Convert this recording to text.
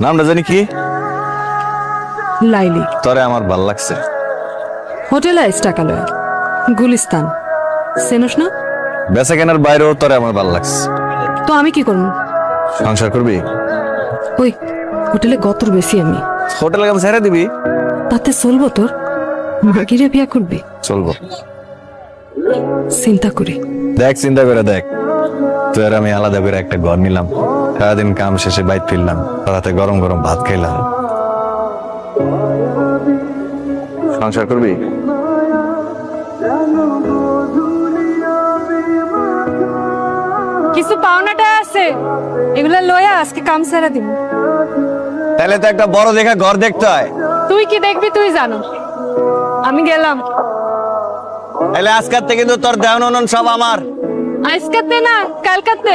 নামটা জানি কি? লাইলি। তরে আমার ভালো লাগছে। হোটেল আইস টাকালয় গুলিস্তান। চেনস না? বেচা কেনার বাইরেও তরে আমার ভালো লাগছে। তো আমি কি করব? সংসার করবি? ওই হোটেলে গতর বেশি আমি। হোটেলে কাম ছেড়ে দিবি? তাতে চলবো তোর? মাগিরে বিয়া করবি? চলবো। চিন্তা করি। দেখ চিন্তা করে দেখ। তুই আর আমি আলাদা করে একটা ঘর নিলাম। সারাদিন কাম শেষে বাইক ফিরলাম রাতে গরম গরম ভাত খাইলাম। সংসার করবি? কিছু পাওনাটা আছে এগুলা লয়া আজকে কাম সারা দিব। তাহলে তো একটা বড় দেখা ঘর দেখতে হয়। তুই কি দেখবি তুই জানো। আমি গেলাম। তাহলে আজকার থেকে কিন্তু তোর দেওয়ান সব আমার। আজকাতে না কালকাতে